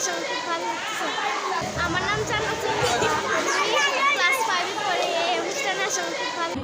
আসলে খুব ভালো লাগছে আমার নাম জান্নাত। আমি ক্লাস ফাইভে পড়ে এই অনুষ্ঠানে আসলে খুব ভালো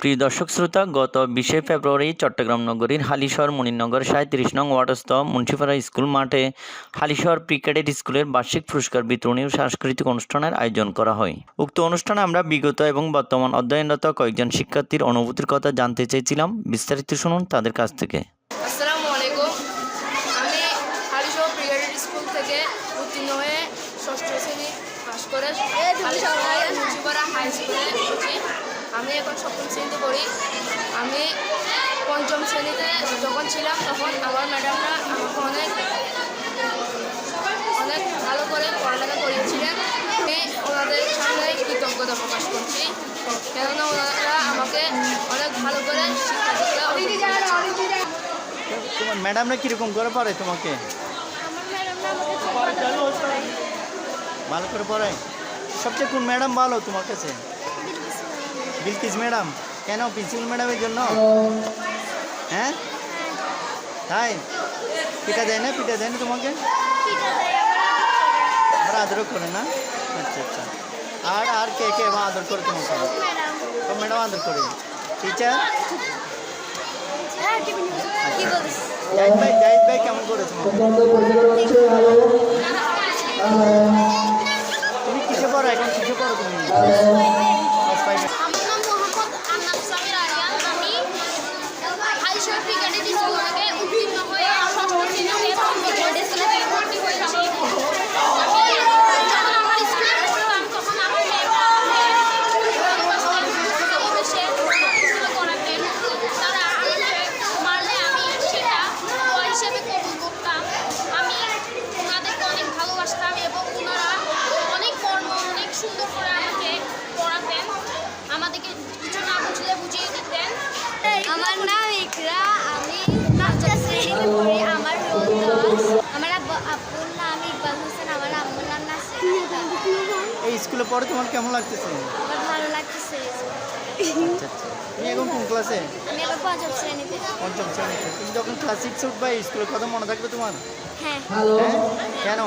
প্রিয় দর্শক শ্রোতা, গত বিশে ফেব্রুয়ারি চট্টগ্রাম নগরীর হালিশহর মনিরনগর সাঁত্রিশ নং ওয়ার্ডস্থ মুন্সিপাড়া স্কুল মাঠে হালিশহর ক্যাডেট স্কুলের বার্ষিক পুরস্কার বিতরণী ও সাংস্কৃতিক অনুষ্ঠানের আয়োজন করা হয়। উক্ত অনুষ্ঠানে আমরা বিগত এবং বর্তমান অধ্যয়নরত কয়েকজন শিক্ষার্থীর অনুভূতির কথা জানতে চেয়েছিলাম। বিস্তারিত শুনুন তাদের কাছ থেকে। ষষ্ঠ শ্রেণি পাস করে হাই স্কুলে আমি এখন সপ্তম শ্রেণীতে পড়ি আমি পঞ্চম শ্রেণীতে যখন ছিলাম তখন আমার ম্যাডামরা আমাকে অনেক অনেক ভালো করে পড়ালেখা করিয়েছিলেন আমি ওনাদের সামনে কৃতজ্ঞতা প্রকাশ করছি কেননা ওনারা আমাকে অনেক ভালো করে শিক্ষা। তোমার ম্যাডামরা কীরকম করে পড়ে তোমাকে। ভালো করে পড়ায় সবচেয়ে কোন ম্যাডাম ভালো তোমার কাছে বিলকিস ম্যাডাম। কেন প্রিন্সিপাল ম্যাডামের জন্য? হ্যাঁ? তাই? পিঠা দেয় না পিঠা দেয় না তোমাকে দেয়, আদর করে। না? আচ্ছা আচ্ছা। আর আর কে কে বা আদর করে তোমাকে? ম্যাডাম। তো ম্যাডাম আদর করে। টিচার? হ্যাঁ, কি বলিস? জাহিদ ভাই জাহিদ ভাই কেমন করে তোমাকে হাইশোর ক্রিকেটের স্কুল থেকে উত্তীর্ণ হয়ে ষষ্ঠ শ্রেণীতে এবং ব্রিগেড স্কুলে ভর্তি হয়েছি আমি যখন আমার স্কুলে পড়তাম তখন আমার ম্যামরা পরিবেশে পড়াশোনা করাতেন তারা আমাকে মারলে আমি সেটা দোয়া হিসেবে কবুল করতাম আমি ওনাদেরকে অনেক ভালোবাসতাম এবং ওনারা অনেক কর্ম অনেক সুন্দর করে আমাকে পড়াতেন আমাদেরকে কিছু না বুঝলে বুঝিয়ে দিতেন আমার নাম ইকরা আমি পঞ্চম শ্রেণীতে পড়ি আমার রোল দশ আমার আব্বু আব্বুর নাম ইকবাল হোসেন আমার আম্মুর নাম নাসরিন এই স্কুলে পড়ে তোমার কেমন লাগতেছে? আমার ভালো লাগতেছে। আচ্ছা আচ্ছা। তুমি এখন কোন ক্লাসে? আমি এবার পঞ্চম শ্রেণীতে। পঞ্চম শ্রেণীতে। তুমি যখন ক্লাস সিক্স উঠবা স্কুলের কথা মনে থাকবে তোমার? হ্যাঁ। হ্যাঁ? কেন?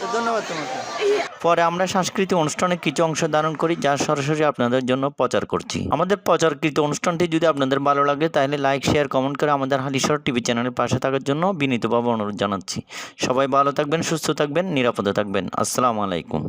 তো ধন্যবাদ তোমাকে। পরে আমরা সাংস্কৃতিক অনুষ্ঠানে কিছু অংশ ধারণ করি যা সরাসরি আপনাদের জন্য প্রচার করছি। আমাদের প্রচারকৃত অনুষ্ঠানটি যদি আপনাদের ভালো লাগে, তাহলে লাইক, শেয়ার, কমেন্ট করে আমাদের হালিশর টিভি চ্যানেলের পাশে থাকার জন্য বিনীতভাবে অনুরোধ জানাচ্ছি। সবাই ভালো থাকবেন, সুস্থ থাকবেন, নিরাপদে থাকবেন। আসসালামু আলাইকুম।